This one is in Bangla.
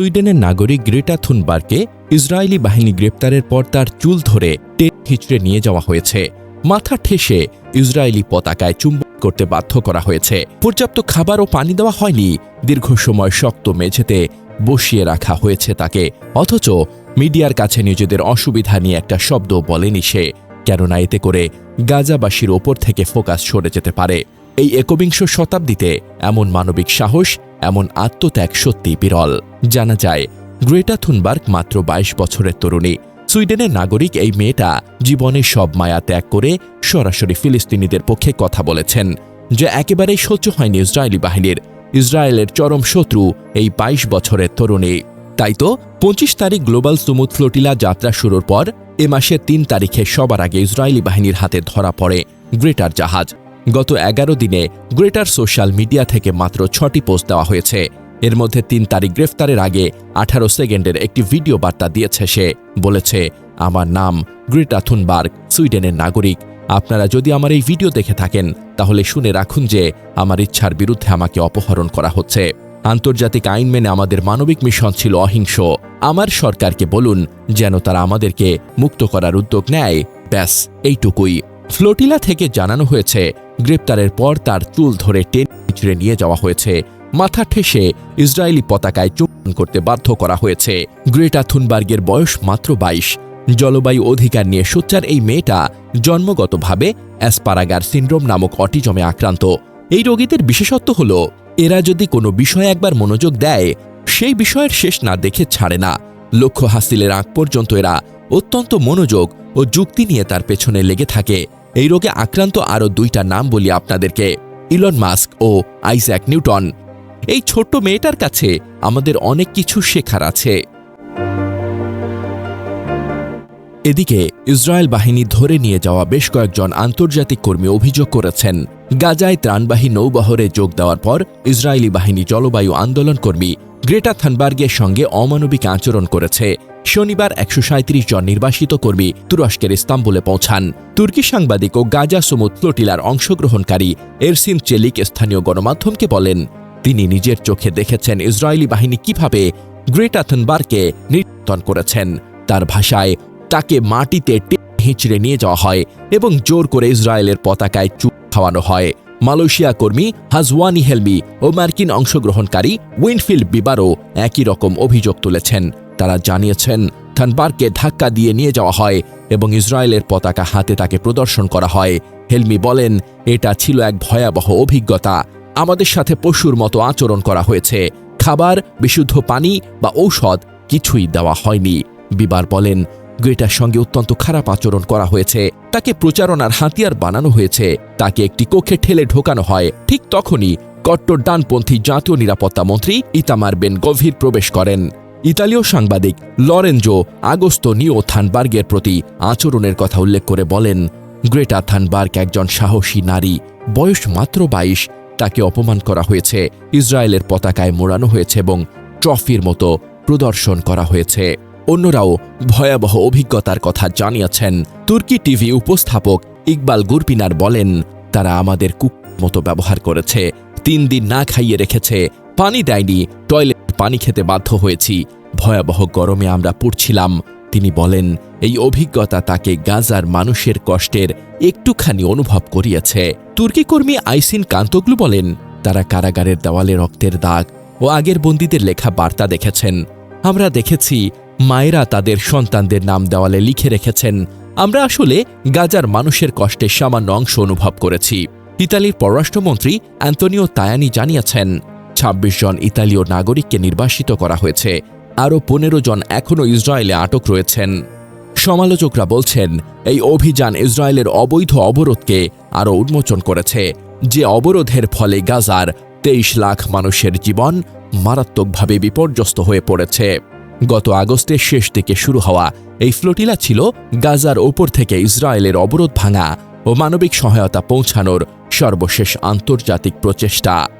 সুইডেনের নাগরিক গ্রেটা থুনবার্গকে ইসরায়েলি বাহিনী গ্রেপ্তারের পর তার চুল ধরে টেন হিচড়ে নিয়ে যাওয়া হয়েছে। মাথা ঠেসে ইসরায়েলি পতাকায় চুম্বন করতে বাধ্য করা হয়েছে। পর্যাপ্ত খাবার ও পানি দেওয়া হয়নি। দীর্ঘ সময় শক্ত মেঝেতে বসিয়ে রাখা হয়েছে তাকে। অথচ মিডিয়ার কাছে নিজেদের অসুবিধা নিয়ে একটা শব্দ বলেনি সে। কেননা এতে করে গাজাবাসীর ওপর থেকে ফোকাস সরে যেতে পারে। এই একবিংশ শতাব্দীতে এমন মানবিক সাহস, এমন আত্মত্যাগ সত্যি বিরল। জানা যায়, গ্রেটা থুনবার্গ মাত্র ২২ বছরের তরুণী। সুইডেনের নাগরিক এই মেয়েটা জীবনে সব মায়া ত্যাগ করে সরাসরি ফিলিস্তিনিদের পক্ষে কথা বলেছেন, যে একেবারেই সহ্য হয়নি ইসরায়েলি বাহিনীর। ইসরায়েলের চরম শত্রু এই ২২ বছরের তরুণী। তাই তো, পঁচিশ তারিখ গ্লোবাল সুমুদ ফ্লোটিলা যাত্রা শুরুর পর এ মাসের তিন তারিখে সবার আগে ইসরায়েলি বাহিনীর হাতে ধরা পড়ে গ্রেটার জাহাজ। গত এগারো দিনে গ্রেটার সোশ্যাল মিডিয়া থেকে মাত্র ছটি পোস্ট দেওয়া হয়েছে। এর মধ্যে তিন তারিখ গ্রেফতারের আগে আঠারো সেকেন্ডের একটি ভিডিও বার্তা দিয়েছে সে। বলেছে, আমার নাম গ্রেটা থুনবার্গ, সুইডেনের নাগরিক। আপনারা যদি আমার এই ভিডিও দেখে থাকেন, তাহলে শুনে রাখুন যে আমার ইচ্ছার বিরুদ্ধে আমাকে অপহরণ করা হচ্ছে। আন্তর্জাতিক আইন মেনে আমাদের মানবিক মিশন ছিল অহিংস। আমার সরকারকে বলুন যেন তারা আমাদেরকে মুক্ত করার উদ্যোগ নেয়। ব্যাস, এইটুকুই। ফ্লোটিলা থেকে জানানো হয়েছে গ্রেপ্তারের পর তার চুল ধরে টেন হিচড়ে নিয়ে যাওয়া হয়েছে। মাথা ঠেসে ইসরায়েলি পতাকায় চুম্বন করতে বাধ্য করা হয়েছে। গ্রেটা থুনবার্গের বয়স মাত্র বাইশ। জলবায়ু অধিকার নিয়ে সোচ্চার এই মেয়েটা জন্মগতভাবে অ্যাসপারাগার সিন্ড্রোম নামক অটিজমে আক্রান্ত। এই রোগীদের বিশেষত্ব হল, এরা যদি কোনো বিষয়ে একবার মনোযোগ দেয়, সেই বিষয়ের শেষ না দেখে ছাড়ে না। লক্ষ্য হাসিলের আগ পর্যন্ত এরা অত্যন্ত মনোযোগ ও যুক্তি নিয়ে তার পেছনে লেগে থাকে। এই রোগে আক্রান্ত আরও দুইটা নাম বলি আপনাদেরকে, ইলন মাস্ক ও আইজ্যাক নিউটন। এই ছোট্ট মেয়েটার কাছে আমাদের অনেক কিছু শেখার আছে। এদিকে ইসরায়েল বাহিনী ধরে নিয়ে যাওয়া বেশ কয়েকজন আন্তর্জাতিক কর্মী অভিযোগ করেছেন, গাজায় ত্রাণবাহী নৌবহরে যোগ দেওয়ার পর ইসরায়েলি বাহিনী জলবায়ু আন্দোলন কর্মী গ্রেটা থানবার্গের সঙ্গে অমানবিক আচরণ করেছে। শনিবার একশো সাঁত্রিশ জন নির্বাসিত কর্মী তুরস্কের ইস্তাম্বুলে পৌঁছান। তুর্কি সাংবাদিক ও গাজা সমুদ ফ্লোটিলার অংশগ্রহণকারী এরসিন চেলিক স্থানীয় গণমাধ্যমকে বলেন, তিনি নিজের চোখে দেখেছেন ইসরায়েলি বাহিনী কীভাবে গ্রেটা থানবার্গকে নির্যাতন করেছেন। তার ভাষায়, তাকে মাটিতে হিঁচড়ে নিয়ে যাওয়া হয় এবং জোর করে ইসরায়েলের পতাকায় চুপ খাওয়ানো হয়। মালয়েশিয়া কর্মী হাজওয়ানি হেলমি ও মার্কিন অংশগ্রহণকারী উইনফিল্ড বিবারও একই রকম অভিযোগ তুলেছেন। তারা জানিয়েছেন, থানবার্গকে ধাক্কা দিয়ে নিয়ে যাওয়া হয় এবং ইসরায়েলের পতাকা হাতে তাকে প্রদর্শন করা হয়। হেলমি বলেন, এটা ছিল এক ভয়াবহ অভিজ্ঞতা। আমাদের সাথে পশুর মতো আচরণ করা হয়েছে। খাবার, বিশুদ্ধ পানি বা ঔষধ কিছুই দেওয়া হয়নি। বিবার বলেন গ্রেটার সঙ্গে অত্যন্ত খারাপ আচরণ করা হয়েছে। তাকে প্রচারণার হাতিয়ার বানানো হয়েছে। তাকে একটি কক্ষে ঠেলে ঢোকানো হয়। ঠিক তখনই কট্টর ডানপন্থী জাতীয় নিরাপত্তা মন্ত্রী ইতামার বেন গভীর প্রবেশ করেন। ইতালীয় সাংবাদিক লরেঞ্জো আগস্ত নিও থানবার্গের প্রতি আচরণের কথা উল্লেখ করে বলেন গ্রেটা থানবার্গ একজন সাহসী নারী। বয়স মাত্র বাইশ। তাকে অপমান করা হয়েছে। ইসরায়েলের পতাকায় মোড়ানো হয়েছে এবং ট্রফির মতো প্রদর্শন করা হয়েছে। অন্যরাও ভয়াবহ অভিজ্ঞতার কথা জানিয়েছেন। তুর্কি টিভি উপস্থাপক ইকবাল গুরপিনার বলেন, তারা আমাদের কুক মতো ব্যবহার করেছে। তিন দিন না খাইয়ে রেখেছে। পানি দেয়নি। টয়লেট পানি খেতে বাধ্য হয়েছি। ভয়াবহ গরমে আমরা পুড়ছিলাম। তিনি বলেন, এই অভিজ্ঞতা তাকে গাজার মানুষের কষ্টের একটুখানি অনুভব করিয়েছে। তুর্কি কর্মী আইসিন কান্তগ্লু বলেন, তারা কারাগারের দেওয়ালে রক্তের দাগ ও আগের বন্দীদের লেখা বার্তা দেখেছেন। আমরা দেখেছি মায়েরা তাদের সন্তানদের নাম দেওয়ালে লিখে রেখেছেন, আমরা আসলে গাজার মানুষের কষ্টের সামান্য অংশ অনুভব করেছি। ইতালির পররাষ্ট্রমন্ত্রী অ্যান্তনিও তায়ানি জানিয়েছেন ২৬ জন ইতালীয় নাগরিককে নির্বাসিত করা হয়েছে। আরও পনেরো জন এখনও ইসরায়েলে আটক রয়েছেন। সমালোচকরা বলছেন, এই অভিযান ইসরায়েলের অবৈধ অবরোধকে আরও উন্মোচন করেছে। যে অবরোধের ফলে গাজার তেইশ লাখ মানুষের জীবন মারাত্মকভাবে বিপর্যস্ত হয়ে পড়েছে। গত আগস্টের শেষ দিকে শুরু হওয়া এই ফ্লোটিলা ছিল গাজার ওপর থেকে ইসরায়েলের অবরোধ ভাঙা ও মানবিক সহায়তা পৌঁছানোর সর্বশেষ আন্তর্জাতিক প্রচেষ্টা।